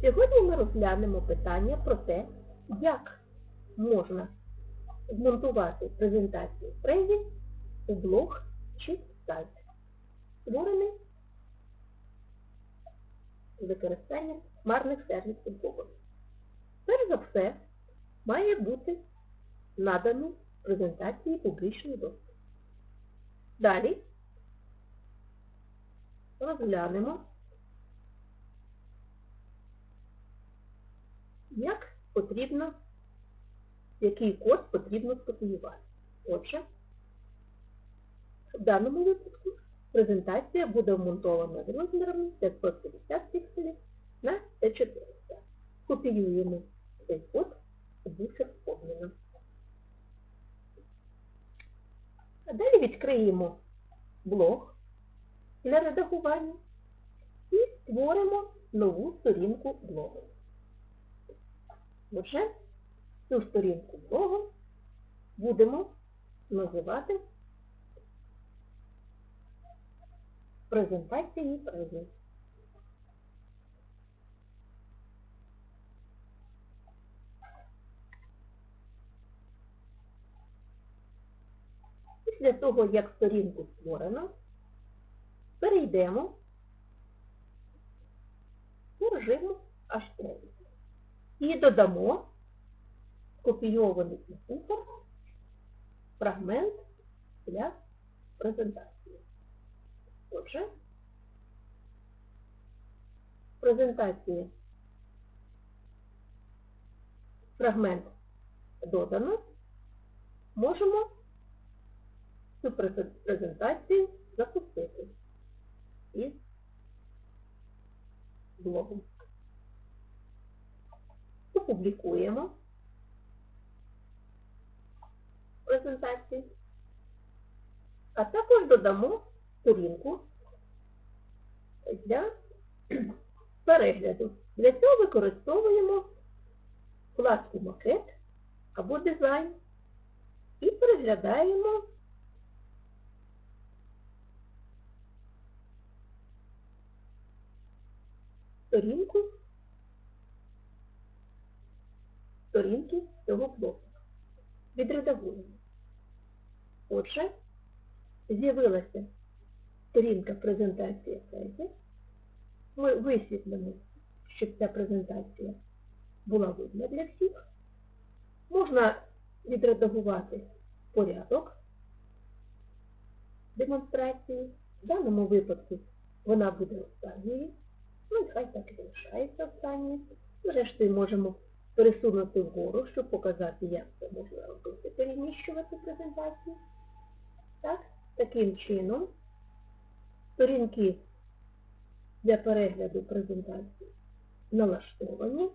Сьогодні ми розглянемо питання про те, як можна змонтувати презентацію в Презі у блог чи сайт, створений з використанням хмарних сервісів Google. Перш за все, має бути надані презентації публічний доступ. Далі розглянемо, як потрібно, який код потрібно скопіювати. Отже, в даному випадку презентація буде вмонтована з розмірами 550 пікселів на Т400. Копіюємо цей код у буфер обміну. А далі відкриємо блог для редагування і створимо нову сторінку блогу. Отже, цю сторінку блогу будемо називати презентації презент. Після того, як сторінку створено, перейдемо до режиму H3 і додамо скопійований із фрагмент для презентації. Отже, презентація фрагмент додано, можемо цю презентацію запустити із блогу. Опублікуємо презентацію, а також додамо сторінку для перегляду. Для цього використовуємо вкладку макет або дизайн і переглядаємо сторінку сторінки цього блоку. Відредагуємо. Отже, з'явилася сторінка презентації сайті. Ми висвітлимо, щоб ця презентація була видна для всіх. Можна відредагувати порядок демонстрації. В даному випадку вона буде останньою. Ну і хай так і залишається останньою. Зрештою, можемо пересунути вгору, щоб показати, як це можна робити, переміщувати презентацію. Так, таким чином сторінки для перегляду презентації налаштовані.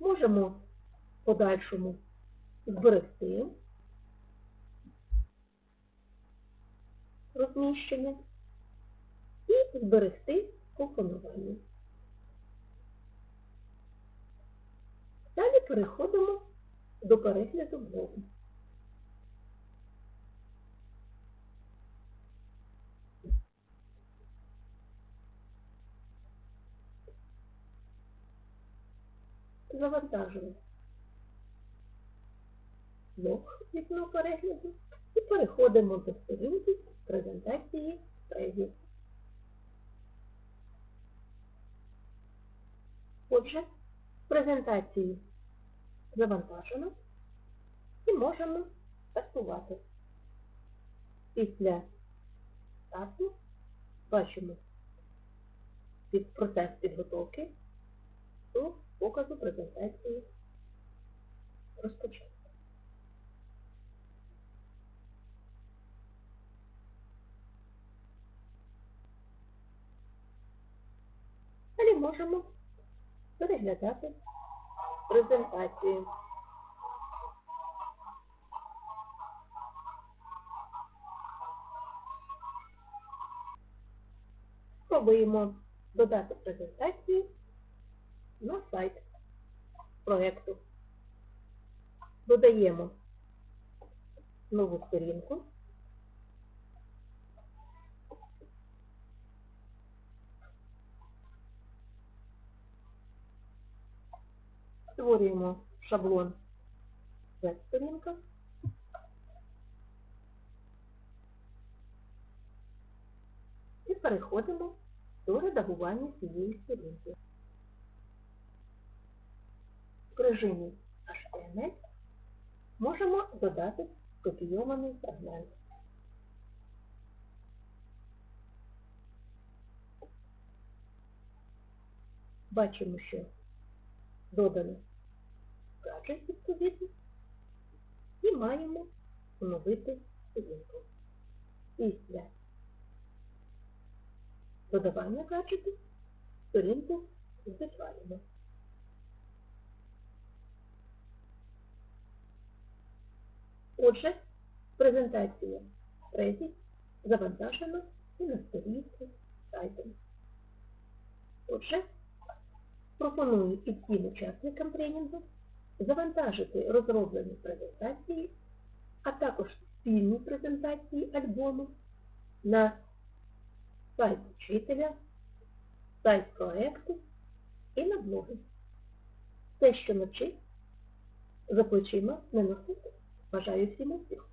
Можемо в подальшому зберегти розміщення і зберегти компонування. Далі переходимо до перегляду блогу. Завантажуємо блог вікно перегляду і переходимо до сторінки презентації презі. Отже, презентацію завантажено і можемо стартувати. Після старту бачимо під процес підготовки до показу презентації розпочати. Далі можемо переглядати презентацію. Спробуємо додати презентацію на сайт проєкту. Додаємо нову сторінку. Створюємо шаблон веб-сторінка. І переходимо до редагування цієї сторінки. В режимі HTML можемо додати скопійований фрагмент. Бачимо, що додано гаджет відповідно і маємо оновити сторінку. Після додавання гаджету сторінку зберігаємо. Отже, презентація Реді завантажена і на сторінці сайту. Отже, пропоную і всім учасникам тренінгу завантажити розроблені презентації, а також спільні презентації альбому на сайт вчителя, сайт проекту і на блоги. Те, що навчить, за плечима не носити. Бажаю всім успіху!